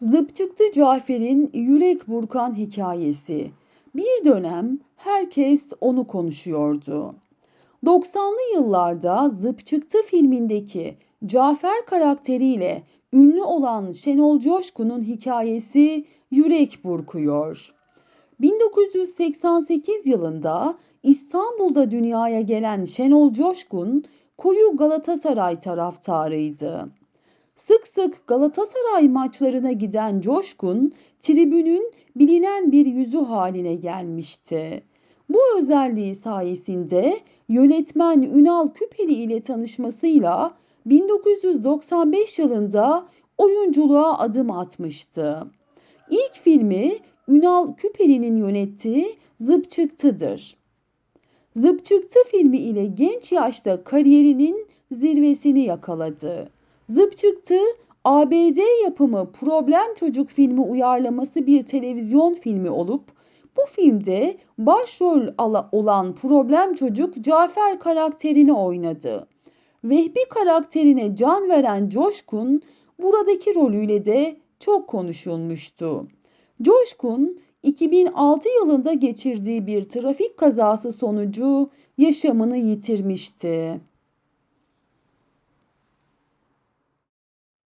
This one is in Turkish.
Zıpçıktı Cafer'in yürek burkan hikayesi. Bir dönem herkes onu konuşuyordu. 90'lı yıllarda Zıpçıktı filmindeki Cafer karakteriyle ünlü olan Şenol Coşkun'un hikayesi yürek burkuyor. 1988 yılında İstanbul'da dünyaya gelen Şenol Coşkun koyu Galatasaray taraftarıydı. Sık sık Galatasaray maçlarına giden Coşkun, tribünün bilinen bir yüzü haline gelmişti. Bu özelliği sayesinde yönetmen Ünal Küpeli ile tanışmasıyla 1995 yılında oyunculuğa adım atmıştı. İlk filmi Ünal Küpeli'nin yönettiği Zıpçıktı'dır. Zıpçıktı filmi ile genç yaşta kariyerinin zirvesini yakaladı. Zıpçıktı ABD yapımı Problem Çocuk filmi uyarlaması bir televizyon filmi olup bu filmde başrol olan Problem Çocuk Cafer karakterini oynadı. Vehbi karakterine can veren Coşkun buradaki rolüyle de çok konuşulmuştu. Coşkun 2006 yılında geçirdiği bir trafik kazası sonucu yaşamını yitirmişti.